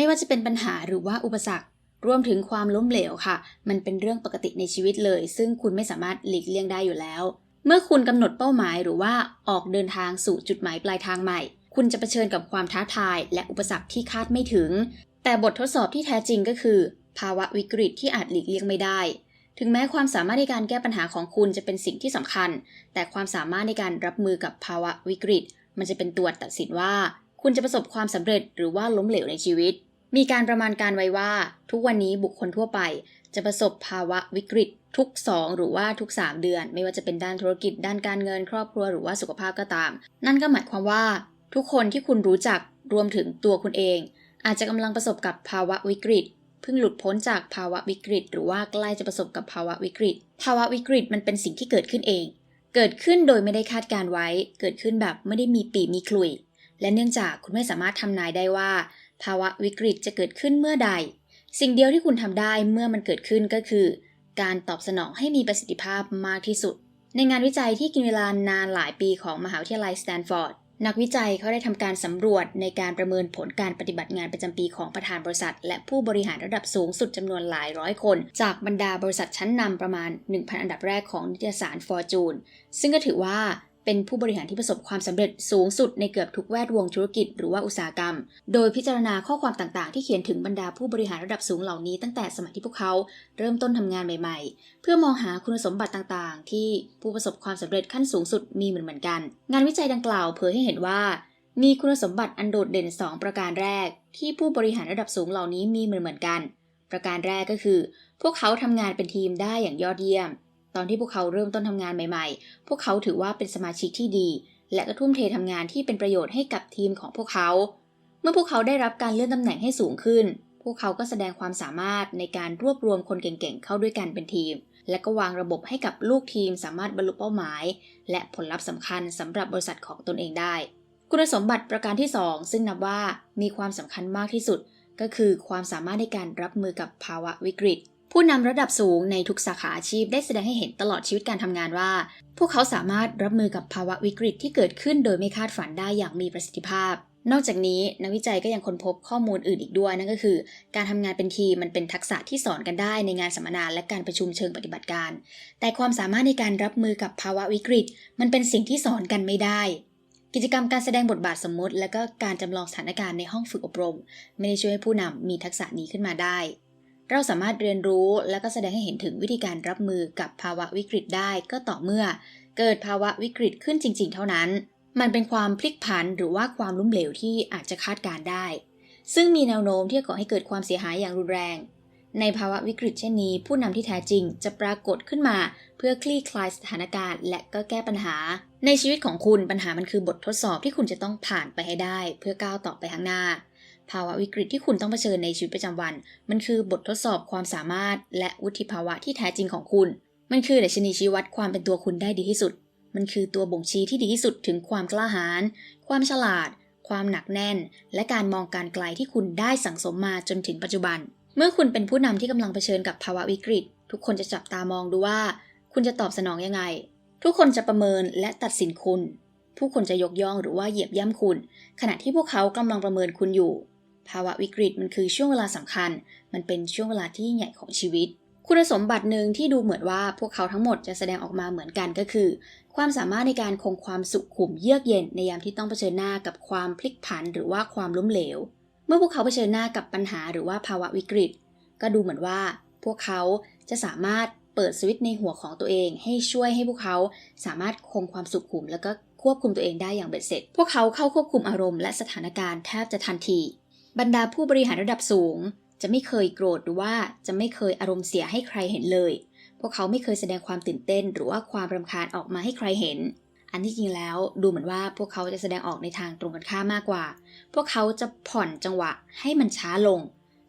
ไม่ว่าจะเป็นปัญหาหรือว่าอุปสรรครวมถึงความล้มเหลวค่ะ มันเป็นเรื่องปกติในชีวิตเลย ซึ่งคุณไม่สามารถหลีกเลี่ยงได้อยู่แล้ว เมื่อคุณกำหนดเป้าหมายหรือว่าออกเดินทางสู่จุดหมายปลายทางใหม่ คุณจะเผชิญกับความท้าทาย และอุปสรรคที่คาดไม่ถึง แต่บททดสอบที่แท้จริงก็คือ ภาวะวิกฤตที่อาจหลีกเลี่ยงไม่ได้ ถึงแม้ความสามารถในการแก้ปัญหาของคุณจะเป็นสิ่งที่สำคัญ แต่ความสามารถในการรับมือกับภาวะวิกฤต มันจะเป็นตัวตัดสินว่า คุณจะประสบความสำเร็จหรือว่าล้มเหลวในชีวิต มีการประมาณการไว้ว่า ทุกวันนี้บุคคลทั่วไป จะประสบภาวะวิกฤตทุก 2 หรือว่าทุก 3 เดือน ไม่ว่าจะเป็นด้านธุรกิจ ด้านการเงินครอบครัวหรือว่าสุขภาพก็ตาม นั่นก็หมายความว่า ทุกคนที่คุณรู้จักรวมถึงตัวคุณเอง อาจจะกำลังประสบกับภาวะวิกฤตเพิ่งหลุดพ้นจากภาวะวิกฤต หรือว่าใกล้จะประสบกับภาวะวิกฤต ภาวะวิกฤตมันเป็นสิ่งที่เกิดขึ้นเอง เกิดขึ้นโดยไม่ได้คาดการไว้ เกิดขึ้นแบบไม่ได้มีปีมีคลุย และเนื่องจากคุณไม่สามารถทำนายได้ว่า ภาวะวิกฤตจะเกิดขึ้นเมื่อใด สิ่งเดียวที่คุณทำได้เมื่อมันเกิดขึ้นก็คือ การตอบสนองให้มีประสิทธิภาพมากที่สุด ในงานวิจัยที่กินเวลานานหลายปีของมหาวิทยาลัยสแตนฟอร์ดนักวิจัยเขาได้ทำการสำรวจในการประเมินผลการปฏิบัติงานประจำปีของประธานบริษัท และผู้บริหารระดับสูงสุดจำนวนหลายร้อยคน จากบรรดาบริษัทชั้นนำประมาณ 1,000 อันดับแรกของนิตยสาร Fortune ซึ่งก็ถือว่า เป็นผู้บริหารที่ประสบความสำเร็จสูงสุดในเกือบทุกแวดวงธุรกิจหรือว่าอุตสาหกรรม โดยพิจารณาข้อความต่างๆ ที่เขียนถึงบรรดาผู้บริหารระดับสูงเหล่านี้ตั้งแต่สมัยที่พวกเขาเริ่มต้นทำงานใหม่ ๆ เพื่อมองหาคุณสมบัติต่างๆ ที่ผู้ประสบความสำเร็จขั้นสูงสุดมีเหมือนเหมือนกัน งานวิจัยดังกล่าวเผยให้เห็นว่า มีคุณสมบัติอันโดดเด่น 2 ประการแรก ที่ผู้บริหารระดับสูงเหล่านี้มีเหมือนเหมือนกัน ประการแรกก็คือ พวกเขาทำงานเป็นทีมได้อย่างยอดเยี่ยม ตอนที่พวกเขาเริ่มต้นทำงานใหม่ๆ พวกเขาถือว่าเป็นสมาชิกที่ดี และก็ทุ่มเททำงานที่เป็นประโยชน์ให้กับทีมของพวกเขา เมื่อพวกเขาได้รับการเลื่อนตำแหน่งให้สูงขึ้น พวกเขาก็แสดงความสามารถในการรวบรวมคนเก่งๆ เข้าด้วยกันเป็นทีม และก็วางระบบให้กับลูกทีมสามารถบรรลุเป้าหมาย และผลลัพธ์สำคัญสำหรับบริษัทของตนเองได้ คุณสมบัติประการที่ 2 ซึ่งนับว่ามีความสำคัญมากที่สุด ก็คือความสามารถในการรับมือกับภาวะวิกฤต ผู้นำระดับสูงในทุกสาขาอาชีพได้แสดงให้เห็นตลอดชีวิตการทำงานว่า พวกเขาสามารถรับมือกับภาวะวิกฤตที่เกิดขึ้นโดยไม่คาดฝันได้อย่างมีประสิทธิภาพ นอกจากนี้นักวิจัยก็ยังค้นพบข้อมูลอื่นอีกด้วยนั่นก็คือ การทำงานเป็นทีมมันเป็นทักษะที่สอนกันได้ในงานสัมมนาและการประชุมเชิงปฏิบัติการ แต่ความสามารถในการรับมือกับภาวะวิกฤต มันเป็นสิ่งที่สอนกันไม่ได้กิจกรรมการแสดงบทบาทสมมติ และก็การจำลองสถานการณ์ในห้องฝึกอบรม ไม่ได้ช่วยให้ผู้นำมีทักษะนี้ขึ้นมาได้ เราสามารถเรียนรู้และก็แสดงให้เห็นถึงวิธีการรับมือกับภาวะวิกฤตได้ก็ต่อเมื่อ เกิดภาวะวิกฤตขึ้นจริง ๆ เท่านั้น มันเป็นความพลิกผันหรือว่าความล้มเหลวที่อาจจะคาดการได้ ซึ่งมีแนวโน้มที่จะก่อให้เกิดความเสียหายอย่างรุนแรง ในภาวะวิกฤตเช่นนี้ ผู้นำที่แท้จริงจะปรากฏขึ้นมา เพื่อคลี่คลายสถานการณ์ และก็แก้ปัญหา ในชีวิตของคุณปัญหามันคือบททดสอบที่คุณจะต้องผ่านไปให้ได้ เพื่อก้าวต่อไปข้างหน้า ภาวะวิกฤตที่คุณต้องเผชิญในชีวิตประจำวัน มันคือบททดสอบความสามารถ และวุฒิภาวะที่แท้จริงของคุณ มันคือดัชนีชี้วัดความเป็นตัวคุณได้ดีที่สุด มันคือตัวบ่งชี้ที่ดีที่สุดถึงความกล้าหาญ ความฉลาด ความหนักแน่น และการมองการไกลที่คุณได้สั่งสมมาจนถึงปัจจุบัน เมื่อคุณเป็นผู้นำที่กำลังเผชิญกับภาวะวิกฤต ทุกคนจะจับตามองดูว่า คุณจะตอบสนองยังไง ทุกคนจะประเมินและตัดสินคุณ ผู้คนจะยกย่องหรือว่าเหยียบย่ำคุณ ขณะที่พวกเขากำลังประเมินคุณอยู่ ภาวะวิกฤตมันคือช่วงเวลาสำคัญ มันเป็นช่วงเวลาที่ใหญ่ของชีวิต คุณสมบัติหนึ่งที่ดูเหมือนว่าพวกเขาทั้งหมดจะแสดงออกมาเหมือนกันก็คือ ความสามารถในการคงความสุขุมเยือกเย็นในยามที่ต้องเผชิญหน้ากับความพลิกผันหรือว่าความล้มเหลว เมื่อพวกเขาเผชิญหน้ากับปัญหาหรือว่าภาวะวิกฤต ก็ดูเหมือนว่า พวกเขาจะสามารถเปิดสวิตช์ในหัวของตัวเอง ให้ช่วยให้พวกเขาสามารถคงความสุขุม แล้วก็ควบคุมตัวเองได้อย่างเบ็ดเสร็จ พวกเขาเข้าควบคุมอารมณ์และสถานการณ์แทบจะทันที บรรดาผู้บริหารระดับสูง จะไม่เคยโกรธหรือว่าจะไม่เคยอารมณ์เสียให้ใครเห็นเลย พวกเขาไม่เคยแสดงความตื่นเต้น หรือว่าความรำคาญออกมาให้ใครเห็น อันที่จริงแล้วดูเหมือนว่าพวกเขาจะแสดงออกในทางตรงกันข้ามมากกว่า พวกเขาจะผ่อนจังหวะให้มันช้าลง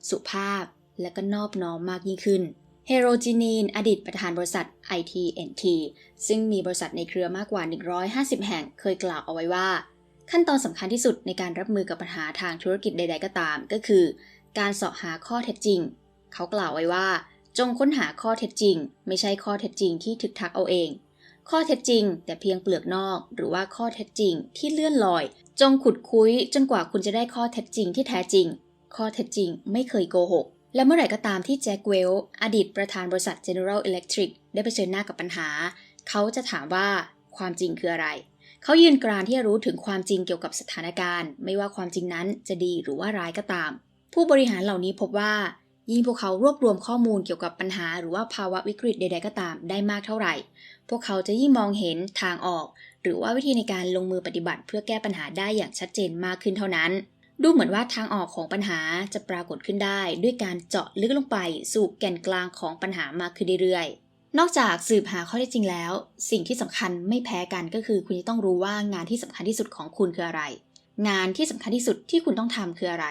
สุภาพและก็นอบน้อมมากยิ่งขึ้นเฮโรจินีน อดีตประธานบริษัท ITNT ซึ่งมีบริษัทในเครือมากกว่า 150 แห่ง เคยกล่าวเอาไว้ว่า ขั้นตอนสำคัญที่สุดในการรับมือกับปัญหาทางธุรกิจใด ๆ ก็ตาม ก็คือ การเสาะหาข้อเท็จจริง เขากล่าวไว้ว่า จงค้นหาข้อเท็จจริง ไม่ใช่ข้อเท็จจริงที่ทึกทักเอาเอง ข้อเท็จจริง แต่เพียงเปลือกนอก หรือว่าข้อเท็จจริง ที่เลื่อนลอย จงขุดคุยจนกว่าคุณจะได้ข้อเท็จจริงที่แท้จริง ข้อเท็จจริง ไม่เคยโกหกและเมื่อไหร่ก็ตามที่แจ็คเวลอดีตประธานบริษัท General Electric ได้เผชิญหน้ากับปัญหา เขาจะถามว่าความจริงคืออะไร เขายืนกรานที่จะรู้ถึงความจริงเกี่ยวกับสถานการณ์ ไม่ว่าความจริงนั้นจะดีหรือว่าร้ายก็ตาม ผู้บริหารเหล่านี้พบว่า ยิ่งพวกเขารวบรวมข้อมูลเกี่ยวกับปัญหา หรือว่าภาวะวิกฤตใด ๆ ก็ตามได้มากเท่าไหร่ พวกเขาจะยิ่งมองเห็นทางออก หรือว่าวิธีในการลงมือปฏิบัติ เพื่อแก้ปัญหาได้อย่างชัดเจนมากขึ้นเท่านั้น ดูเหมือนว่าทางออกของปัญหาจะปรากฏขึ้นได้ ด้วยการเจาะลึกลงไปสู่แก่นกลางของปัญหามากขึ้นเรื่อยๆ นอกจากสืบหาข้อเท็จจริงแล้ว สิ่งที่สำคัญไม่แพ้กันก็คือ คุณจะต้องรู้ว่างานที่สำคัญที่สุดของคุณคืออะไร งานที่สำคัญที่สุดที่คุณต้องทำคืออะไร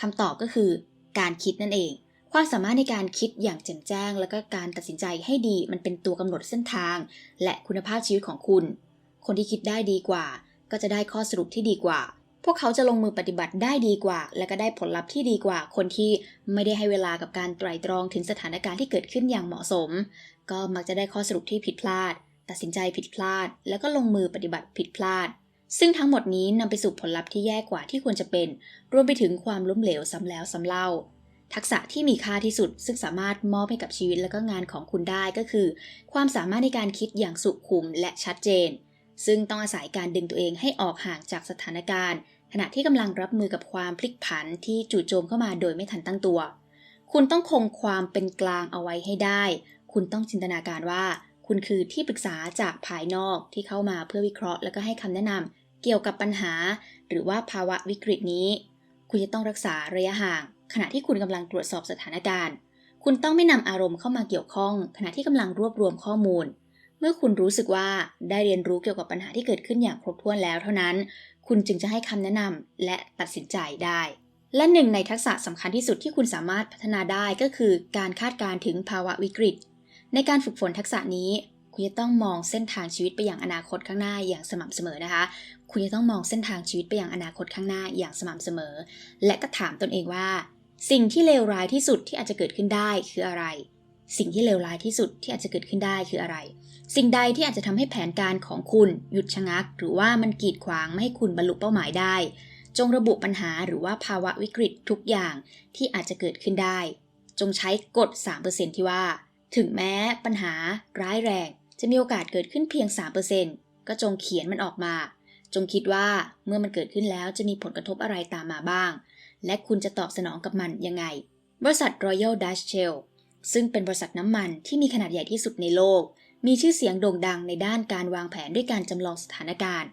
คำตอบก็คือ การคิดนั่นเอง ความสามารถในการคิดอย่างแจ่มแจ้ง และก็การตัดสินใจให้ดีมันเป็นตัวกำหนดเส้นทาง และคุณภาพชีวิตของคุณ คนที่คิดได้ดีกว่า ก็จะได้ข้อสรุปที่ดีกว่า พวกเขาจะลงมือปฏิบัติได้ดีกว่า และก็ได้ผลลัพธ์ที่ดีกว่า คนที่ไม่ได้ให้เวลากับการไตร่ตรองถึงสถานการณ์ที่เกิดขึ้นอย่างเหมาะสม ก็มักจะได้ข้อสรุปที่ผิดพลาด ตัดสินใจผิดพลาด แล้วก็ลงมือปฏิบัติผิดพลาด ซึ่งทั้งหมดนี้นำไปสู่ผลลัพธ์ที่แย่กว่าที่ควรจะเป็น รวมไปถึงความล้มเหลวซ้ำแล้วซ้ำเล่าทักษะที่มีค่าที่สุดซึ่งสามารถมอบให้กับชีวิตและก็งานของคุณได้ก็คือ ความสามารถในการคิดอย่างสุขุมและชัดเจน ซึ่งต้องอาศัยการดึงตัวเองให้ออกห่างจากสถานการณ์ ณะที่กำลังรับมือกับความพลิกผันที่จู่โจมเข้ามาโดยไม่ทันตั้งตัว คุณต้องคงความเป็นกลางเอาไว้ให้ได้ คุณต้องจินตนาการว่า คุณคือที่ปรึกษาจากภายนอกที่เข้ามาเพื่อวิเคราะห์ แล้วก็ให้คำแนะนำเกี่ยวกับปัญหา หรือว่าภาวะวิกฤตนี้ คุณจะต้องรักษาระยะห่าง ขณะที่คุณกำลังตรวจสอบสถานการณ์ คุณต้องไม่นำอารมณ์เข้ามาเกี่ยวข้อง ขณะที่กำลังรวบรวมข้อมูลเมื่อคุณรู้สึกว่าได้เรียนรู้เกี่ยวกับปัญหาที่เกิดขึ้นอย่างครบถ้วนแล้วเท่านั้น คุณจึงจะให้คำแนะนำและตัดสินใจได้ และหนึ่งในทักษะสำคัญที่สุดที่คุณสามารถพัฒนาได้ก็คือการคาดการณ์ถึงภาวะวิกฤต ในการฝึกฝนทักษะนี้ คุณจะต้องมองเส้นทางชีวิตไปอย่างอนาคตข้างหน้าอย่างสม่ำเสมอนะคะ คุณจะต้องมองเส้นทางชีวิตไปอย่างอนาคตข้างหน้าอย่างสม่ำเสมอ และก็ถามตนเองว่า สิ่งที่เลวร้ายที่สุดที่อาจจะเกิดขึ้นได้คืออะไร สิ่งที่เลวร้ายที่สุดที่อาจจะเกิดขึ้นได้คืออะไร สิ่งใดที่อาจจะทำให้แผนการของคุณหยุดชะงัก หรือว่ามันกีดขวางไม่ให้คุณบรรลุเป้าหมายได้ จงระบุปัญหาหรือว่าภาวะวิกฤตทุกอย่างที่อาจจะเกิดขึ้นได้ จงใช้กฎ 3%ที่ว่า ถึงแม้ปัญหาร้ายแรง จะมีโอกาสเกิดขึ้นเพียง 3%ก็จงเขียนมันออกมา จงคิดว่าเมื่อมันเกิดขึ้นแล้วจะมีผลกระทบอะไรตามมาบ้าง และคุณจะตอบสนองกับมันยังไง บริษัท Royal Dutch Shell ซึ่งเป็นบริษัทน้ำมันที่มีขนาดใหญ่ที่สุดในโลก มีชื่อเสียงโด่งดังในด้านการวางแผนด้วยการจำลองสถานการณ์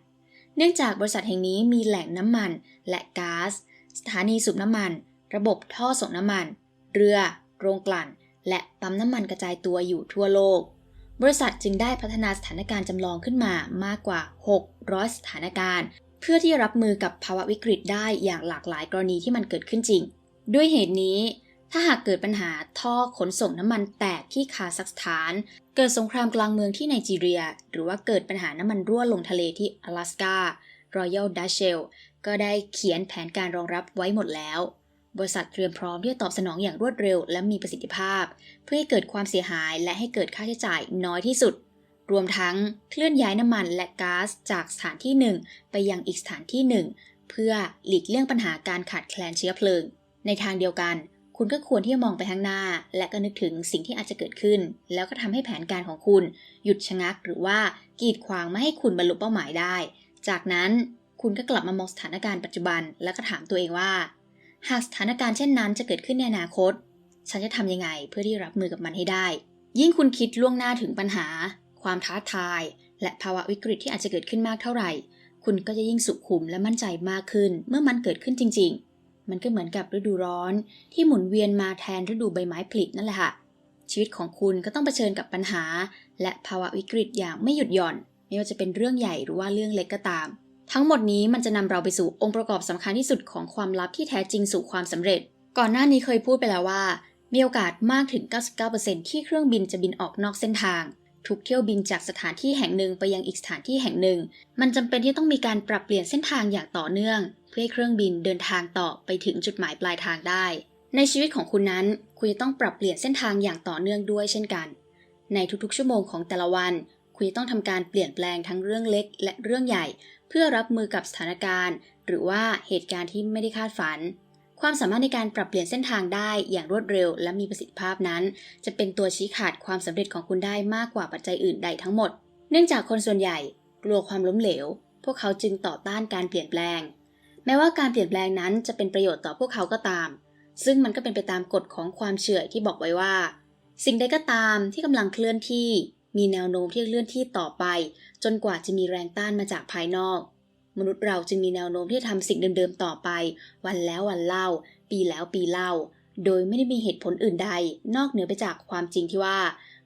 เนื่องจากบริษัทแห่งนี้มีแหล่งน้ำมัน และก๊าซ สถานีสูบน้ำมัน ระบบท่อส่งน้ำมัน เรือ โรงกลั่น และปั๊มน้ำมันกระจายตัวอยู่ทั่วโลก บริษัทจึงได้พัฒนาสถานการณ์จำลองขึ้นมามากกว่า 600 สถานการณ์ เพื่อที่จะรับมือกับภาวะวิกฤตได้อย่างหลากหลายกรณีที่มันเกิดขึ้นจริงด้วยเหตุนี้ ถ้าหากเกิดปัญหาท่อขนส่งน้ำมันแตกที่คาซัคสถาน เกิดสงครามกลางเมืองที่ไนจีเรีย หรือว่าเกิดปัญหาน้ำมันรั่วลงทะเลที่阿拉สกา Royal Dutch Shell ก็ได้เขียนแผนการรองรับไว้หมดแล้ว บริษัทเตรียมพร้อมที่จะตอบสนองอย่างรวดเร็ว และมีประสิทธิภาพ เพื่อให้เกิดความเสียหายและให้เกิดค่าใช้จ่ายน้อยที่สุด รวมทั้งเคลื่อนย้ายน้ำมันและก๊าซจากสถานที่หนึ่งไปยังอีกสถานที่หนึ่งเพื่อหลีกเลี่ยงปัญหาการขาดแคลนเชื้อเพลิง ในทางเดียวกัน คุณก็ควรที่จะมองไปข้างหน้า และก็นึกถึงสิ่งที่อาจจะเกิดขึ้น แล้วก็ทำให้แผนการของคุณหยุดชะงัก หรือว่ากีดขวางไม่ให้คุณบรรลุเป้าหมายได้ จากนั้นคุณก็กลับมามองสถานการณ์ปัจจุบัน แล้วก็ถามตัวเองว่า หากสถานการณ์เช่นนั้นจะเกิดขึ้นในอนาคต ฉันจะทำยังไงเพื่อที่รับมือกับมันให้ได้ ยิ่งคุณคิดล่วงหน้าถึงปัญหา ความท้าทาย และภาวะวิกฤตที่อาจจะเกิดขึ้นมากเท่าไหร่ คุณก็จะยิ่งสุขุมและมั่นใจมากขึ้น เมื่อมันเกิดขึ้นจริง ๆ มันก็เหมือนกับฤดูร้อน ที่หมุนเวียนมาแทนฤดูใบไม้ผลินั่นแหละค่ะ ชีวิตของคุณก็ต้องเผชิญกับปัญหา และภาวะวิกฤตอย่างไม่หยุดหย่อน ไม่ว่าจะเป็นเรื่องใหญ่หรือว่าเรื่องเล็กก็ตาม ทั้งหมดนี้มันจะนำเราไปสู่องค์ประกอบสำคัญที่สุดของความลับที่แท้จริงสู่ความสำเร็จ ก่อนหน้านี้เคยพูดไปแล้วว่า มีโอกาสมากถึง 99%ที่เครื่องบินจะบินออกนอกเส้นทางทุกเที่ยวบินจากสถานที่แห่งหนึ่งไปยังอีกสถานที่แห่งหนึ่ง มันจำเป็นที่ต้องมีการปรับเปลี่ยนเส้นทางอย่างต่อเนื่อง พื่อให้เครื่องบินเดินทางต่อไปถึงจุดหมายปลายทางได้ ในชีวิตของคุณนั้น คุณจะต้องปรับเปลี่ยนเส้นทางอย่างต่อเนื่องด้วยเช่นกัน ในทุกๆ ชั่วโมงของแต่ละวัน คุณจะต้องทำการเปลี่ยนแปลงทั้งเรื่องเล็กและเรื่องใหญ่ เพื่อรับมือกับสถานการณ์ หรือว่าเหตุการณ์ที่ไม่ได้คาดฝันคความสามารถในการปรับเปลี่ยนเส้นทางได้อย่างรวดเร็ว และมีประสิทธิภาพนั้น จะเป็นตัวชี้ขาดความสำเร็จของคุณได้มากกว่าปัจจัยอื่นใดทั้งหมด เนื่องจากคนส่วนใหญ่กลัวความล้มเหลว พวกเขาจึงต่อต้านการเปลี่ยนแปลง แม้ว่าการเปลี่ยนแปลงนั้นจะเป็นประโยชน์ต่อพวกเขาก็ตาม ซึ่งมันก็เป็นไปตามกฎของความเฉื่อยที่บอกไว้ว่า สิ่งใดก็ตามที่กำลังเคลื่อนที่ มีแนวโน้มที่จะเคลื่อนที่ต่อไป จนกว่าจะมีแรงต้านมาจากภายนอก มนุษย์เราจึงมีแนวโน้มที่จะทำสิ่งเดิมๆต่อไป วันแล้ววันเล่า ปีแล้วปีเล่า โดยไม่ได้มีเหตุผลอื่นใด นอกเหนือไปจากความจริงที่ว่า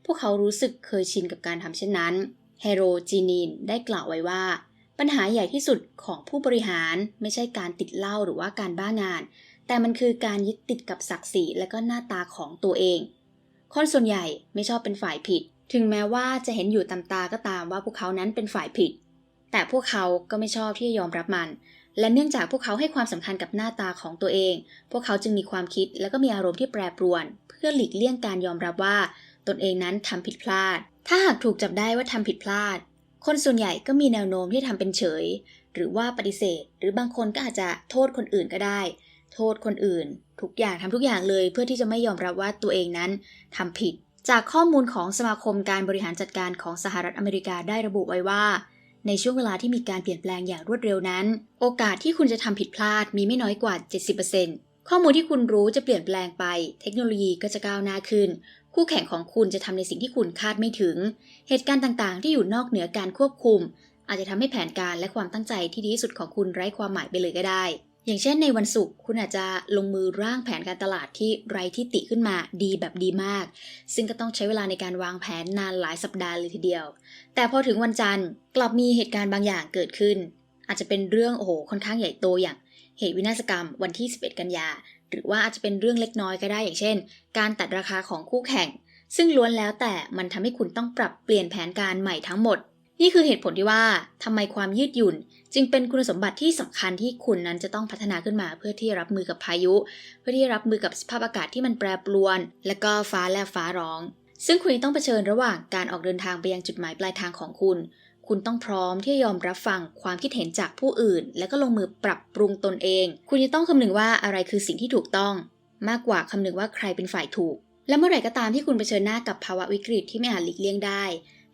พวกเขารู้สึกเคยชินกับการทำเช่นนั้นเฮโรจีนีนได้กล่าวไว้ว่า ปัญหาใหญ่ที่สุดของผู้บริหารไม่ใช่การติดเหล้าหรือว่าการบ้างาน แต่มันคือการยึดติดกับศักดิ์ศรีและก็หน้าตาของตัวเอง คนส่วนใหญ่ไม่ชอบเป็นฝ่ายผิด ถึงแม้ว่าจะเห็นอยู่ตามตาก็ตามว่าพวกเขานั้นเป็นฝ่ายผิด แต่พวกเขาก็ไม่ชอบที่จะยอมรับมัน และเนื่องจากพวกเขาให้ความสำคัญกับหน้าตาของตัวเอง พวกเขาจึงมีความคิดและก็มีอารมณ์ที่แปรปรวน เพื่อหลีกเลี่ยงการยอมรับว่า ตนเองนั้นทำผิดพลาด ถ้าหากถูกจับได้ว่าทำผิดพลาด คนส่วนใหญ่ก็มีแนวโน้มที่ทำเป็นเฉย หรือว่าปฏิเสธ หรือบางคนก็อาจจะโทษคนอื่นก็ได้ โทษคนอื่น ทุกอย่างทำทุกอย่างเลยเพื่อที่จะไม่ยอมรับว่าตัวเองนั้นทำผิด จากข้อมูลของสมาคมการบริหารจัดการของสหรัฐอเมริกาได้ระบุไว้ว่า ในช่วงเวลาที่มีการเปลี่ยนแปลงอย่างรวดเร็วนั้น โอกาสที่คุณจะทำผิดพลาดมีไม่น้อยกว่า 70%ข้อมูลที่คุณรู้จะเปลี่ยนแปลงไป เทคโนโลยีก็จะก้าวหน้าขึ้น คู่แข่งของคุณจะทำในสิ่งที่คุณคาดไม่ถึง เหตุการณ์ต่างๆ ที่อยู่นอกเหนือการควบคุม อาจจะทำให้แผนการและความตั้งใจที่ดีที่สุดของคุณไร้ความหมายไปเลยก็ได้ อย่างเช่นในวันศุกร์คุณอาจจะลงมือร่างแผนการตลาดที่ไร้ที่ติขึ้นมาดีแบบดีมาก ซึ่งก็ต้องใช้เวลาในการวางแผนนานหลายสัปดาห์เลยทีเดียว แต่พอถึงวันจันทร์กลับมีเหตุการณ์บางอย่างเกิดขึ้น อาจจะเป็นเรื่องโอ้โหค่อนข้างใหญ่โตอย่างเหตุวินาศกรรมวันที่ 11 กันยา หรือว่าอาจจะเป็นเรื่องเล็กน้อยก็ได้อย่างเช่น การตัดราคาของคู่แข่ง ซึ่งล้วนแล้วแต่มันทำให้คุณต้องปรับเปลี่ยนแผนการใหม่ทั้งหมด นี่คือเหตุผลที่ว่าทำไมความยืดหยุ่น จึงเป็นคุณสมบัติที่สำคัญที่คุณนั้นจะต้องพัฒนาขึ้นมาเพื่อที่รับมือกับพายุ เพื่อที่รับมือกับสภาพอากาศที่มันแปรปรวน และก็ฟ้าแลบฟ้าร้อง ซึ่งคุณต้องเผชิญระหว่างการออกเดินทางไปยังจุดหมายปลายทางของคุณ คุณต้องพร้อมที่จะยอมรับฟังความคิดเห็นจากผู้อื่น แล้วก็ลงมือปรับปรุงตนเอง คุณจะต้องคำนึงว่าอะไรคือสิ่งที่ถูกต้อง มากกว่าคำนึงว่าใครเป็นฝ่ายถูก และเมื่อไหร่ก็ตามที่คุณเผชิญหน้ากับภาวะวิกฤตที่ไม่อาจหลีกเลี่ยงได้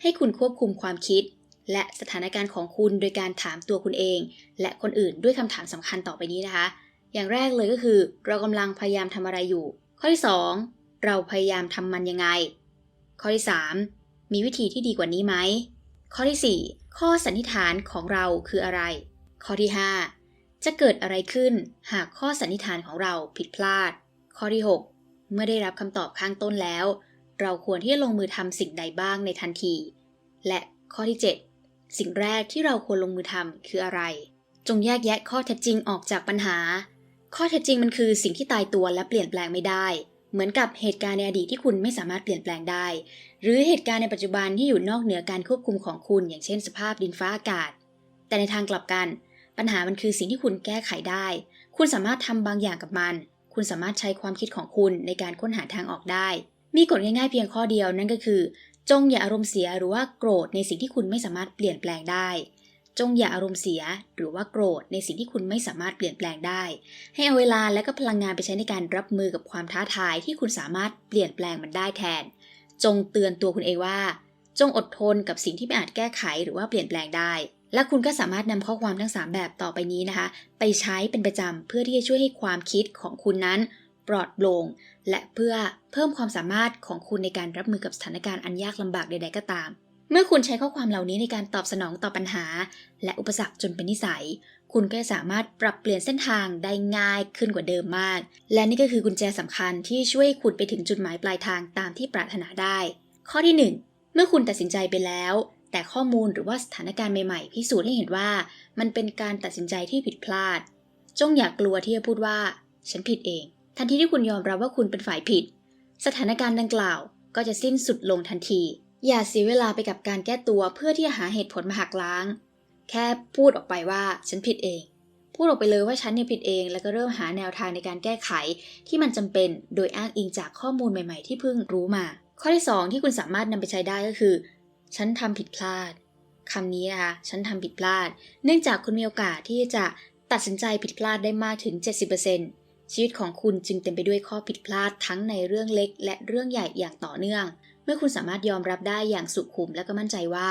ให้คุณควบคุมความคิด และสถานการณ์ของคุณโดยการถามตัวคุณเอง และคนอื่นด้วยคำถามสำคัญต่อไปนี้นะคะ อย่างแรกเลยก็คือ เรากำลังพยายามทำอะไรอยู่ ข้อที่ 2 เราพยายามทำมันยังไง ข้อที่ 3 มีวิธีที่ดีกว่านี้ไหม ข้อที่ 4 ข้อสันนิษฐานของเราคืออะไร ข้อที่ 5 จะเกิดอะไรขึ้นหากข้อสันนิษฐานของเราผิดพลาด ข้อที่ 6 เมื่อได้รับคำตอบข้างต้นแล้ว เราควรที่จะลงมือทำสิ่งใดบ้างในทันที และข้อที่ 7 สิ่งแรกที่เราควรลงมือทำคืออะไร จงแยกแยะข้อเท็จจริงออกจากปัญหา ข้อเท็จจริงมันคือสิ่งที่ตายตัวและเปลี่ยนแปลงไม่ได้ เหมือนกับเหตุการณ์ในอดีตที่คุณไม่สามารถเปลี่ยนแปลงได้ หรือเหตุการณ์ในปัจจุบันที่อยู่นอกเหนือการควบคุมของคุณ อย่างเช่นสภาพดินฟ้าอากาศ แต่ในทางกลับกัน ปัญหามันคือสิ่งที่คุณแก้ไขได้ คุณสามารถทำบางอย่างกับมัน คุณสามารถใช้ความคิดของคุณในการค้นหาทางออกได้ มีกฎง่ายๆเพียงข้อเดียวนั่นก็คือ จงอย่าอารมณ์เสียหรือว่าโกรธในสิ่งที่คุณไม่สามารถเปลี่ยนแปลงได้ จงอย่าอารมณ์เสียหรือว่าโกรธในสิ่งที่คุณไม่สามารถเปลี่ยนแปลงได้ ให้เอาเวลาและก็พลังงานไปใช้ในการรับมือกับความท้าทายที่คุณสามารถเปลี่ยนแปลงมันได้แทน จงเตือนตัวคุณเองว่า จงอดทนกับสิ่งที่ไม่อาจแก้ไขหรือว่าเปลี่ยนแปลงได้ และคุณก็สามารถนำข้อความทั้ง 3 แบบต่อไปนี้นะคะ ไปใช้เป็นประจำเพื่อที่จะช่วยให้ความคิดของคุณนั้น ปลอดโปร่งและเพื่อเพิ่มความสามารถของคุณในการรับมือกับสถานการณ์อันยากลำบากใด ๆ ก็ตาม เมื่อคุณใช้ข้อความเหล่านี้ในการตอบสนองต่อปัญหา และอุปสรรคจนเป็นนิสัย คุณก็จะสามารถปรับเปลี่ยนเส้นทางได้ง่ายขึ้นกว่าเดิมมาก และนี่ก็คือกุญแจสำคัญที่ช่วยคุณไปถึงจุดหมายปลายทางตามที่ปรารถนาได้ ข้อที่ 1 เมื่อคุณตัดสินใจไปแล้ว แต่ข้อมูลหรือว่าสถานการณ์ใหม่ๆพิสูจน์ให้เห็นว่า มันเป็นการตัดสินใจที่ผิดพลาด จงอย่ากกลัวที่จะพูดว่า ฉันผิดเอง ทันทีที่คุณยอมรับว่าคุณเป็นฝ่ายผิด สถานการณ์ดังกล่าวก็จะสิ้นสุดลงทันที อย่าเสียเวลาไปกับการแก้ตัวเพื่อที่จะหาเหตุผลมาหักล้าง แค่พูดออกไปว่าฉันผิดเอง พูดออกไปเลยว่าฉันเนี่ยผิดเอง แล้วก็เริ่มหาแนวทางในการแก้ไข ที่มันจำเป็นโดยอ้างอิงจากข้อมูลใหม่ ๆ ที่เพิ่งรู้มา ข้อที่ 2 ที่คุณสามารถนำไปใช้ได้ก็คือ ฉันทำผิดพลาดคำนี้นะคะ ฉันทำผิดพลาด เนื่องจากคุณมีโอกาสที่จะตัดสินใจผิดพลาดได้มากถึง 70%ชีวิตของคุณจึงเต็มไปด้วยข้อผิดพลาดทั้งในเรื่องเล็ก และเรื่องใหญ่อย่างต่อเนื่อง เมื่อคุณสามารถยอมรับได้อย่างสุขุมและก็มั่นใจว่า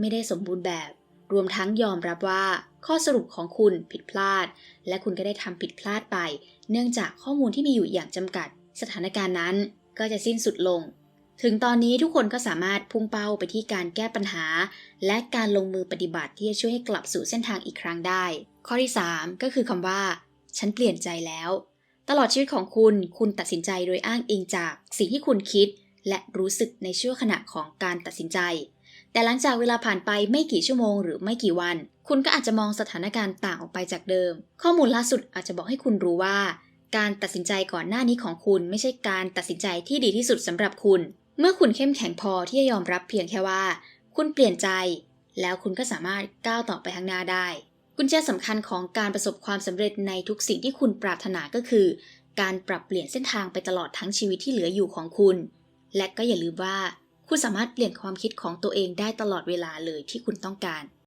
ไม่ได้สมบูรณ์แบบ รวมทั้งยอมรับว่า ข้อสรุปของคุณผิดพลาด และคุณก็ได้ทำผิดพลาดไป เนื่องจากข้อมูลที่มีอยู่อย่างจำกัด สถานการณ์นั้นก็จะสิ้นสุดลง ถึงตอนนี้ทุกคนก็สามารถพุ่งเป้าไปที่การแก้ปัญหา และการลงมือปฏิบัติที่จะช่วยให้กลับสู่เส้นทางอีกครั้งได้ ข้อที่ 3 ก็คือคำว่า ฉันเปลี่ยนใจแล้ว ตลอดชีวิตของคุณ คุณตัดสินใจโดยอ้างอิงจากสิ่งที่คุณคิด และรู้สึกในช่วงขณะของการตัดสินใจ แต่หลังจากเวลาผ่านไปไม่กี่ชั่วโมงหรือไม่กี่วัน คุณก็อาจจะมองสถานการณ์ต่างออกไปจากเดิม ข้อมูลล่าสุดอาจจะบอกให้คุณรู้ว่า การตัดสินใจก่อนหน้านี้ของคุณไม่ใช่การตัดสินใจที่ดีที่สุดสำหรับคุณ เมื่อคุณเข้มแข็งพอที่จะยอมรับเพียงแค่ว่า คุณเปลี่ยนใจ แล้วคุณก็สามารถก้าวต่อไปข้างหน้าได้กุญแจสำคัญของการประสบความสำเร็จในทุกสิ่งที่คุณปรารถนาก็คือ การปรับเปลี่ยนเส้นทางไปตลอดทั้งชีวิตที่เหลืออยู่ของคุณ และก็อย่าลืมว่า คุณสามารถเปลี่ยนความคิดของตัวเองได้ตลอดเวลาเลยที่คุณต้องการ